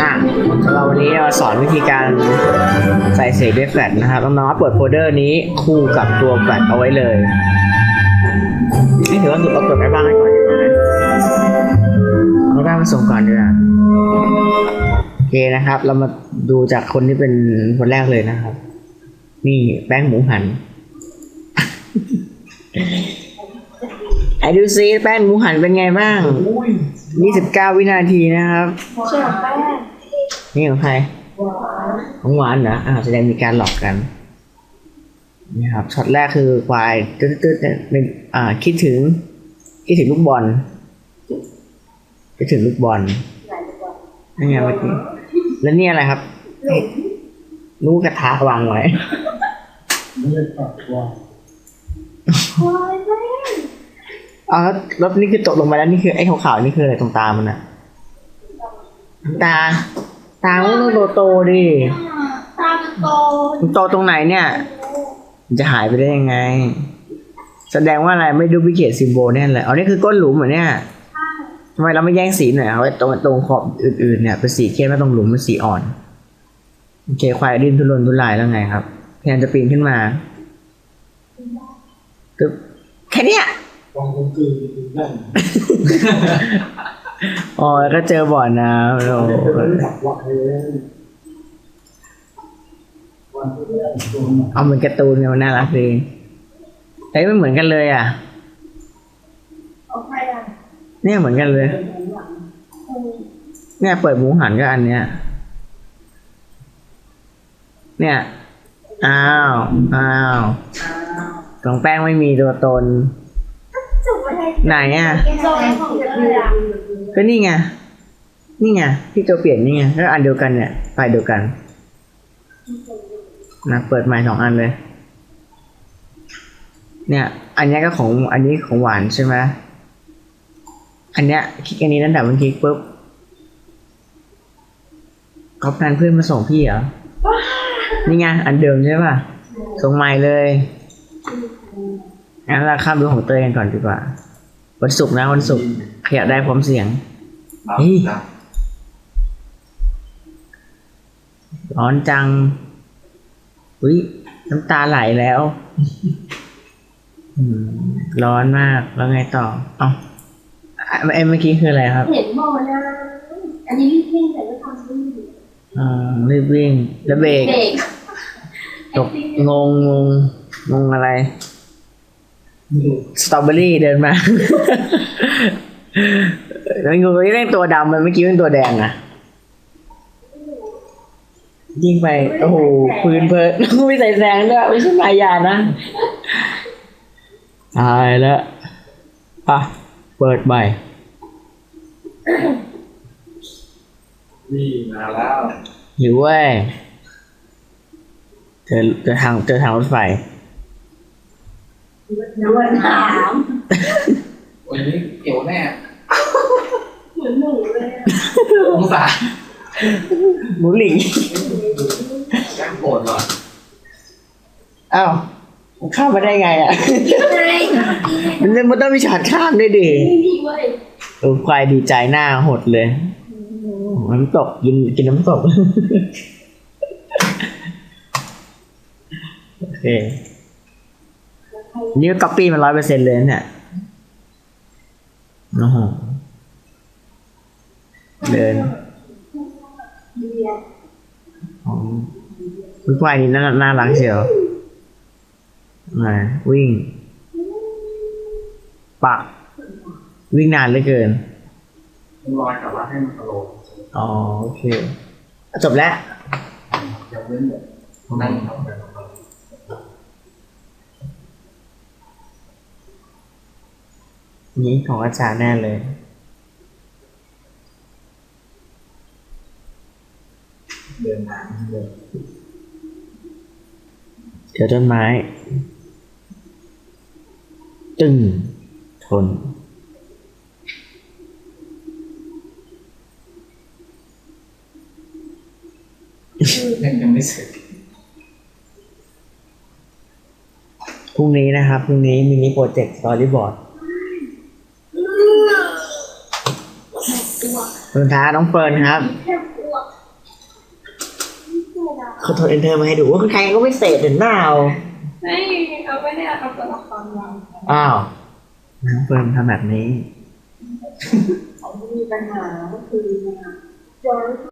อะสำหรับวันนี้เราสอนวิธีการใส่เศษด้วยแฟลชนะครับน้องๆเปิดโฟลเดอร์นี้คู่กับตัวแฟลชเอาไว้เลยนี่ถือว่าเราเปิดแม่บ้านให้ก่อนดีกว่าไหมเอาแม่บ้านมาส่งก่อนดีกว่าโอเคนะครับ เรามาดูจากคนที่เป็นคนแรกเลยนะครับ นี่แป้งหมูหันไอ้ดูซิแป้งหมูหันเป็นไงบ้าง 29วินาทีนะครับ เชื่อแป้งนี่ของใคร ของหวานเหรออ่าแสดงมีการหลอกกันนี่ครับช็อตแรกคือควายตืดๆเนี่ยเป็นอ่าคิดถึง คิดถึงลูกบอลคิดถึงลูกบอลนี่ไงเมื่อกี้แล้วนี่อะไรครับลูกกระทะวางไว้วายแป้ง อ๋อแล้วแล้วนี่คือตกลงมาแล้วนี่คือไอ้ขาวๆนี่คืออะไรตรงตามันอะตา ตามันต้องโตๆดิตามันโตมันโตตรงไหนเนี่ย มันจะหายไปได้ยังไง แสดงว่าอะไรไม่ดูพิเคตซิมโบลแน่เลยอ๋อนี่คือก้นหลุมเหรอเนี่ยทำไมเราไม่แย่งสีหน่อยเอาไว้ตรงตรงขอบอื่นๆเนี่ยเป็นสีเข้มแล้วตรงหลุมเป็นสีอ่อนโอเคควายดิ้นทุรนทุรายแล้วไงครับพยายามจะปีนขึ้นมาตึ๊บแค่เนี้ย วางกลมกลืนได้อ๋อแล้วก็เจอบ่อน้ำโอ้โหขับวัดเลยวันที่แรกตัวหนักเอาเหมือนการ์ตูนไงมันน่ารักดีเฮ้ยไม่เหมือนกันเลยอะเอาไปอะเนี่ยเหมือนกันเลย เนี่ยเปิดหมูหันก็อันเนี้ย เนี่ย อ้าว อ้าวตรงแป้งไม่มีตัวตนจุก ไหนอะก็นี่ไงนี่ไงที่ตัวเปลี่ยนนี่ไงก็อันเดียวกันเนี่ยไฟเดียวกันนะเปิดใหม่สองอันเลย เนี่ย อันนี้ก็ของอันนี้ของหวานใช่ไหมอันเนี้ยคลิกอันนี้นั่นแต่มันคลิกปุ๊บเขาแพลนเพื่อนมาส่งพี่เหรอนี่ไงอันเดิมใช่ป่ะส่งใหม่เลยงั้นเราข้ามดูของเตัวเองก่อนดีกว่า วันศุกร์นะวันศุกร์ขยับได้พร้อมเสียงเฮ้ยร้อนจังอุ้ยน้ำตาไหลแล้วอืมร้อนมากแล้วไงต่อเอ้าอะไอ้เมื่อกี้คืออะไรครับ เห็นโมนะอันนี้รีบวิ่งแต่ไม่ทำวิ่งอ่ารีบวิ่งแล้วเบรกเด็กตกงงงงงงอะไร สตรอเบอรี่เดินมาแล้วงูนี่เล่นตัวดำมันเมื่อกี้เป็นตัวแดงอะยิงไป โอ้โหปืนเพิร์ดไม่ใส่แสงด้วยไม่ใช่มายานะตายแล้วอะเปิดใหม่นี่มาแล้วหิวเว้ยเจอเจอทางเจอทางรถไฟ นวลถามวันนี้เกี่ยวแน่ เหมือนหนูเลยอะองศาหมูหลิงแก้มโกรธหน่อยอ้าวข้ามมาได้ไงอะใช่มันมันต้องมีฉากข้ามด้วยดิไม่มีเว้ยเออควายดีใจหน้าหดเลย น้ำตกกินกินน้ำตก โอเค นี่ก็ก๊อปปี้มาร้อยเปอร์เซ็นต์เลยนะเนี่ยโอ้โหเดินอ๋อคุณควายนี่น่าน่ารักเชียวมาวิ่งปักวิ่งนานเหลือเกินต้องรอยกลับว่าให้มันตลกอ๋อ โอเค จบแล้วอย่าเว้นแบบนั่งทำกัน นี้ของอาจารย์แน่เลย เดินทางเดินเจอต้นไม้ ตึงทนเล่นยังไม่เสร็จพรุ่งนี้นะครับ พรุ่งนี้มินิโปรเจกต์สตอรี่บอร์ด ตัว คุณท้าน้องเฟิร์นครับแค่กลัวไม่กลัวนะเขาโทรเอนเตอร์มาให้ดูว่าใครก็ไม่เสร็จเห็นเปล่าไม่เอาไม่ได้เอาตัวละครวางอ้าวน้องเฟิร์นทำแบบนี้เขามีปัญหาก็คือจอร์จ